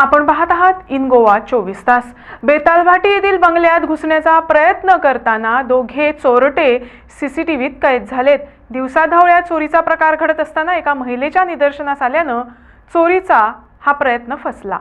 आपण पाहत आहात इन गोवा चोवीस तास. बेतालभाटी येथील बंगल्यात घुसण्याचा प्रयत्न करताना दोघे चोरटे सीसीटीव्हीत कैद झालेत. दिवसाढवळ्या चोरीचा प्रकार घडत असताना एका महिलेच्या निदर्शनास आल्यानं चोरीचा हा प्रयत्न फसला.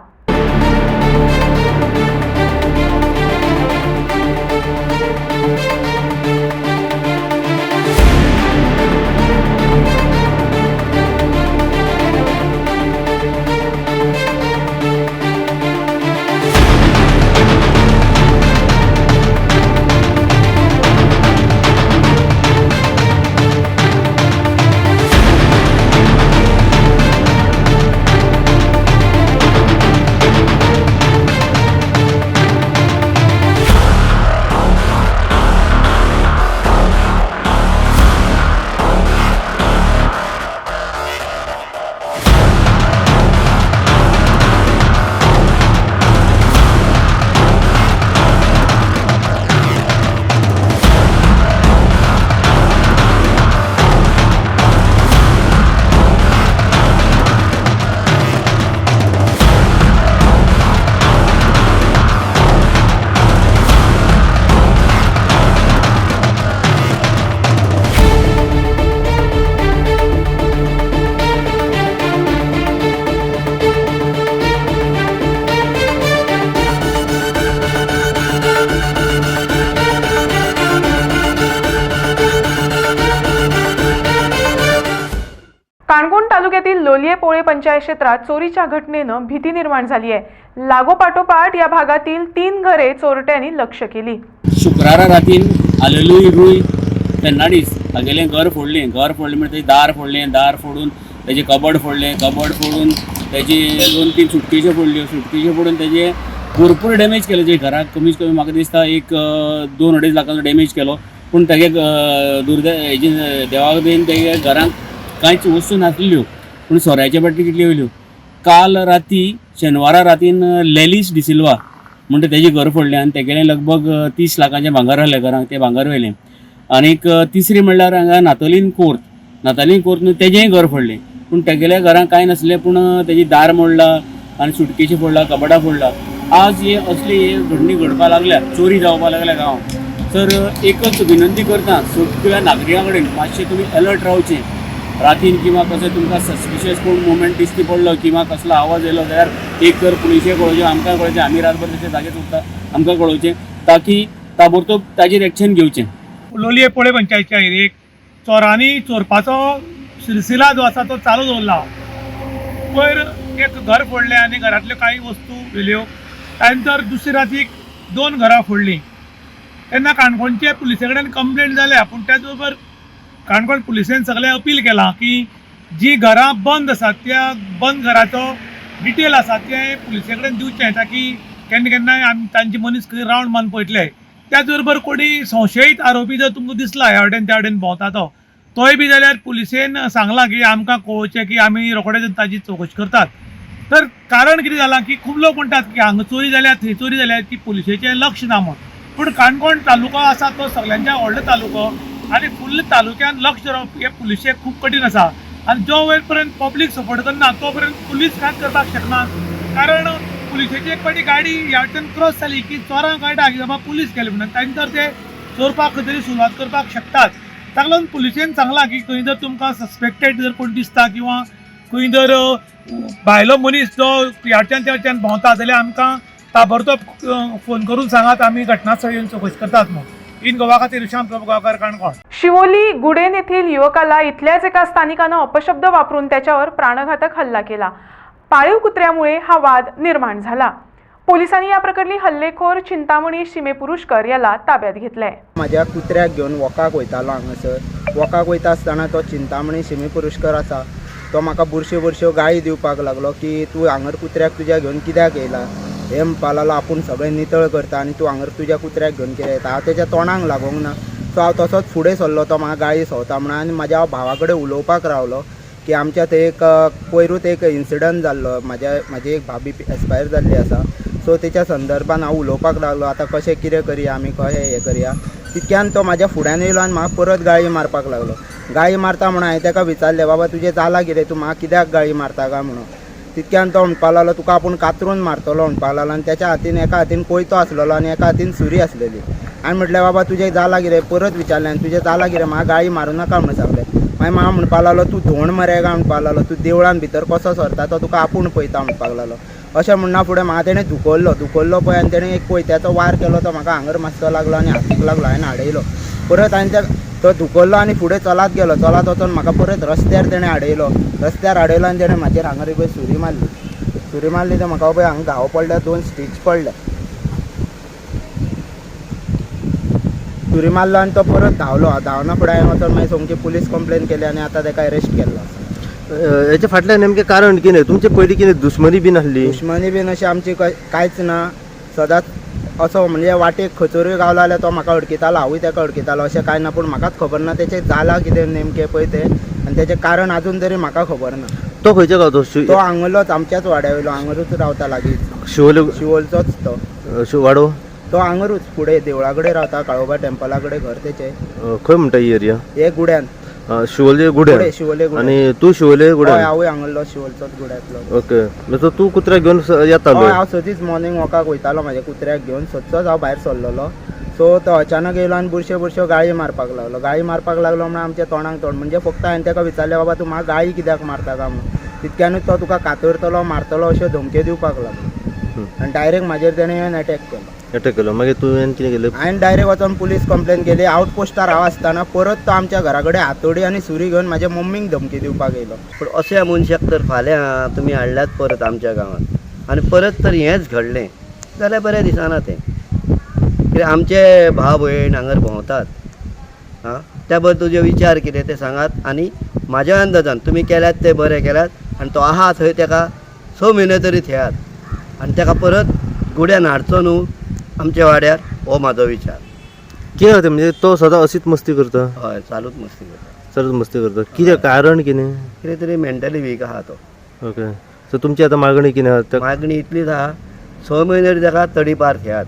काणकोण तालुक्यातील लोलिये पोळे पंचायत क्षेत्रात चोरीच्या घटनेनं भीती निर्माण झाली आहे. लागोपाठोपाठ या भागातील तीन घरे चोरट्यांनी लक्ष केली. शुक्रारा रातीन आलेलूय रुय तेन्नाडीस. हागेलें घर फोडलें. घर फोडलें म्हणजे तेजें दार फोडलें दार फोडून तेजें कबड फोडलें. कबड फोडून तेजी दोन तीन सुटकेच्यो फोडल्यो सुटकेच्यो फोडून तेजें भरपूर डॅमेज केलें. जे घराक कमीत कमी म्हाका दिसता एक दोन अडेज लाखांचो डॅमेज केलो. पूण तेगे दुर्दे दुर्दै देवाक देन तेगे घरांत कांयच वस्तू नासल्यो पूण सोऱ्याच्यो बाटली कितल्यो वयल्यो काल राती शेनवारा रातीन लॅलीस डिसिल्वा म्हणटा तेजें घर फोडलें आनी तेगेलें लगभग तीस लाखांचें भांगर आहलें घरांक तें भांगर व्हेलें आनीक तिसरी म्हणल्यार हांगा नातोलीन कोर्त नातालीन कोर्त न्हू तेजेंय घर फोडलें. पूण तेगेल्या घरांक कांय नासलें पूण तेजी दार मोडला आनी सुटकेची फोडला कपडां फोडला. आज हे असली हे घडणी घडपाक लागल्या चोरी जावपाक लागल्या गांवांत. तर एकच विनंती करता सगळ्या नागरिकां कडेन मातशें तुमी अलर्ट रावचें रातीन किंवा कसं तुमकां सस्पिशियस कोण मुवमेंट दिसती पडलो किंवा कसलो आवाज येयलो जाल्यार एक तर पुलिशे कळोवचें आमकां कळोवचें आमी रातभर तशें जागेच उरता आमकां कळोवचें ताकी ताबडतोब ताजेर एक्शन घेवचें. लोलये पोळे पंचायतच्या एरियेक चोरांनी चोरपाचो सिलसिला जो आसा तो चालू दवरला. वयर एक घर फोडलें आनी घरांतल्यो कांय वस्तू व्हेल्यो त्यानंतर दुसरी दुसरे रातीक दोन घरां फोडलीं. तेन्ना काणकोणचे पुलिसे कडेन कंप्लेंट जाल्या पूण त्याच बरोबर काणकोण पुलिसेन सगळे अपील केलां की जी घरां बंद आसात त्या बंद घराचो डिटेल आसा ते पुलिसे कडेन दिवचें ताकी केन्ना केन्नाय आमी तांचे मनीस खंय रावंड मान पळयतले त्याच बरोबर कोणी संशयीत आरोपी जर तुमकां दिसला ह्या वटेन त्या वटेन भोंवता तो तोय बी जाल्यार पुलिसेन सांगलां की आमकां कळोवचें की आमी रोखडेच ताची चवकशी करतात. तर कारण कितें जालां की खूब लोक म्हणटात की हांगा चोरी जाल्या थंय चोरी जाल्या की पुलिशेचें लक्ष ना म्हूण पूण काणकोण तालुको आसा तो सगळ्यांच्या व्हडलो तालुको आनी फुल्ल तालुक्यान लक्ष रावप हे पुलिशेक खूब कठीण आसा आनी जो वेळ पर्यंत पब्लीक सपोर्ट करना तो पर्यंत पुलीस कांय करपाक शकना कारण पुलिशेची एक पाटी गाडी ह्या वटेन क्रॉस जाली की चोरांक कळटा की बाबा पुलीस गेले म्हणून. तांणी तर ते चोरपाक खंय तरी सुरवात करपाक शकतात. ताका लागून पुलिशेन सांगलां की खंय जर तुमकां सस्पेक्टेड जर कोण दिसता किंवा खंय जर भायलो मनीस जो ह्या वटेन त्या वटेन भोंवता जाल्यार आमकां ताबडतोब फोन करून सांगात आमी घटनास्थळी येवन चवकशी करतात म्हणून. इन गोवा खातीर श्याम प्रभू गांवकार काणकोण शिवोली गुडेन येथील युवकाला इथल्याच एका स्थानिकानं अपशब्द वापरून त्याच्यावर प्राणघातक हल्ला केला. पाळीव कुत्र्यामुळे हा वाद निर्माण झाला. पोलिसांनी या प्रकरणी हल्लेखोर चिंतामणी शिमे पुरुषकर याला ताब्यात घेतलंय. म्हाज्या कुत्र्याक घेवन वकाक वयतालो हांगासर वकाक वयता आसतना तो चिंतामणी शिमी पुरुशकर आसा तो म्हाका बुरश्यो बुरश्यो गाळी दिवपाक लागलो की तूं हांगर कुत्र्याक तुज्या घेवन कित्याक येयला? एम म्हणपा लागलो आपूण सगळें नितळ करता आनी तूं हांगर तुज्या कुत्र्याक घेवन कितें येता. हांव तेज्या तोंडाक लागोंक ना. सो हांव तसोच फुडें सरलो तो म्हाका गाळी सोंवता म्हणून आनी म्हाज्या भावा कडेन उलोवपाक रावलो की आमच्या थंय एक पयरूच एक इन्सिडंट जाल्लो. म्हाज्या म्हाजी एक भाभी एक्सपायर जाल्ली आसा. सो तेच्या संदर्भान हांव उलोवपाक लागलो आतां कशें कितें करया आमी कशें हें करया. तितक्यान तो म्हाज्या फुड्यान येयलो आनी म्हाका परत गाळी मारपाक लागलो. गाळी मारता म्हणून हांवें ताका विचारलें बाबा तुजें जालां कितें? तूं म्हाका कित्याक गाळी मारता काय म्हणून? तितक्यान तो म्हणपाक लागलो तुका आपूण कातरून मारतलो म्हणपाक लागलो आनी त्याच्या हातीन एका हातीन कोयतो आसलेलो आनी एका हातीन सुरी आसलेली हांवें म्हटलें बाबा तुजें जाला कितें परत विचारलें आनी तुजें जाला कितें म्हाका गाळी मारूं नाका म्हणून सांगलें मागीर म्हाका म्हणपाक लागलो तूं धोंड मरे काय म्हणपा लागलो तूं देवळान भितर कसो सरता तो तुका आपूण पळयता म्हणपाक लागलो अशें म्हणना फुडें म्हाका तेणें धुकल्लो धुकल्लो पळय आनी तेणें एक कोयत्याचो वार केलो तो म्हाका हांगर मातसो लागलो आनी हातीक लागलो हांवें हाडयलो. परत हांवें त्या तो धुकल्लो आनी फुडें चलात गेलो. चलात वचोन म्हाका परत रस्त्यार तेणें आडयलो रस्त्यार आडयलो आनी तेणें म्हाजेर हांगर पळय सुरी मारली. सुरी मारली तर म्हाका पळय हांगा घाव पडल्या दोन स्टीच पडल्या सुरी मारलो आनी तो परत धांवलो. धांवना फुडें हांवें वचोन मागीर सोमची पुलीस कंप्लेन केली आनी आतां ताका अरेस्ट केल्लो अ, हेच्या फाटल्यान नेमकें कारण कितें तुमचे पयलीं कितें दुश्मनी बीन आसली दुश्मनी बीन अशी आमची कांयच ना. सदांच असो म्हणजे वाटेक खचोरूय गावलो जाल्यार तो म्हाका अडकितालो हांवूय ताका अडकितालो अशें कांय ना पूण म्हाकाच खबर ना. तेचें जाला कितें नेमकें पळय तें. आनी तेचें कारण अजून तरी म्हाका खबर ना. तो खंयच्या गांवचो? शि- तो हांगलोच आमच्याच वाड्या वयलो हांगरूच रावता लागींच. शिवोले शिवोलचोच तो. अ, शि- वाडो? तो हांगरूच फुडें देवळा कडेन रावता काळोबा टेंपला कडेन घर तेचें खंय म्हणटा ही एरिया हे गुड्यान. शिवोले फुडें शिवोले आनी तूं शिवोले हय गुड्या हांवूय हांगलो शिवोलचोच गुड्यांतलो ओके. म्हणजे तूं कुत्र्याक घेवन स- हय येतालो हांव सदींच मॉर्निंग वॉकाक वयतालो म्हाज्या कुत्र्याक घेवन सदचोच हांव भायर सरलेलो सो तो अचानक येयलो आनी बुरश्यो बुरश्यो गाळी मारपाक लागलो. गाळी मारपाक लागलो म्हणून आमच्या तोंडाक तोंड. म्हणजे फक्त हांवें ताका विचारलें बाबा तूं म्हाका गाळी कित्याक मारता काय म्हणून? तितक्यानूच तो तुका कातरतलो मारतलो अश्यो धमक्यो दिवपाक लागलो. आनी डायरेक्ट म्हाजेर तेणें येवन अटॅक केलो. अटॅक केलो. मागीर तुवें कितें केलें हांवें डायरेक्ट वचोन पुलीस कंप्लेन केली. आउटपोस्टार हांव आसतना परत तो आमच्या घरा कडेन हातोडी आनी सुरी घेवन म्हाज्या मम्मीक धमकी दिवपाक येयलो पूण अशा मनशाक तर फाल्यां तुमी हाडल्यात परत आमच्या गांवांत. आनी परत तर हेंच घडलें. जाल्यार बरें दिसना तें. कित्याक आमचे भाव भयण हांगर भोंवतात आं त्या बद्दल तुजे विचार कितें ते सांगात. आनी म्हाज्या अंदाजान तुमी केल्यात ते बरें केल्यात. आनी तो आहा थंय ताका स म्हयने तरी थेयात आनी ताका परत गुड्यान हाडचो न्हू आमच्या वाड्यार हो म्हाजो विचार. कितें जाता म्हणजे तो सदां अशीच मस्ती करता? हय चालूच मस्ती करता. चलत मस्ती करता. कितें कारण कितें कितें तरी मेंटली वीक आहा तो. ओके. सो तुमची आतां मागणी कितें आहा त्या- मागणी इतलीच आहा स म्हयने तरी ताका तडीपार थेयात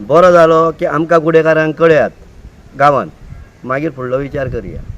बरो जालो की आमकां गुडेकारांक कळयात. गांवांत मागीर फुडलो विचार करया.